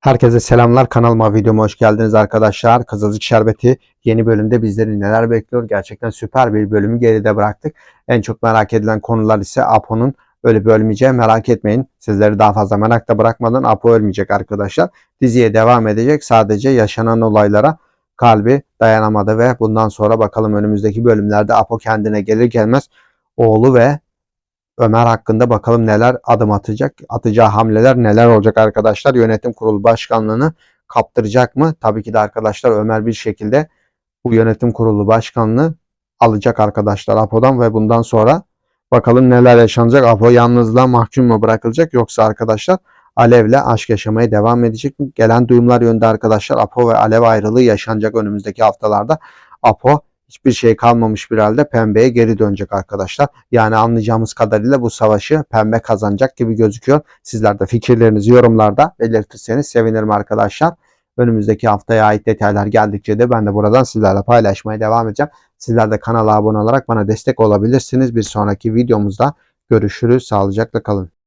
Herkese selamlar. Kanalıma videoma hoş geldiniz arkadaşlar. Kızılcık Şerbeti yeni bölümde bizleri neler bekliyor? Gerçekten süper bir bölümü geride bıraktık. En çok merak edilen konular ise Apo'nun ölüp ölmeyeceği merak etmeyin. Sizleri daha fazla merakta bırakmadan Apo ölmeyecek arkadaşlar. Diziye devam edecek. Sadece yaşanan olaylara kalbi dayanamadı ve bundan sonra bakalım önümüzdeki bölümlerde Apo kendine gelir gelmez oğlu ve Ömer hakkında bakalım neler adım atacak. Atacağı hamleler neler olacak arkadaşlar. Yönetim kurulu başkanlığını kaptıracak mı? Tabii ki de arkadaşlar Ömer bir şekilde bu yönetim kurulu başkanlığı alacak arkadaşlar Apo'dan ve bundan sonra bakalım neler yaşanacak. Apo yalnızlığa mahkum mu bırakılacak yoksa arkadaşlar Alev'le aşk yaşamaya devam edecek mi? Gelen duyumlar yönde arkadaşlar Apo ve Alev ayrılığı yaşanacak önümüzdeki haftalarda. Apo hiçbir şey kalmamış bir halde pembeye geri dönecek arkadaşlar. Yani anlayacağımız kadarıyla bu savaşı pembe kazanacak gibi gözüküyor. Sizler de fikirlerinizi yorumlarda belirtirseniz sevinirim arkadaşlar. Önümüzdeki haftaya ait detaylar geldikçe de ben de buradan sizlerle paylaşmaya devam edeceğim. Sizler de kanala abone olarak bana destek olabilirsiniz. Bir sonraki videomuzda görüşürüz. Sağlıcakla kalın.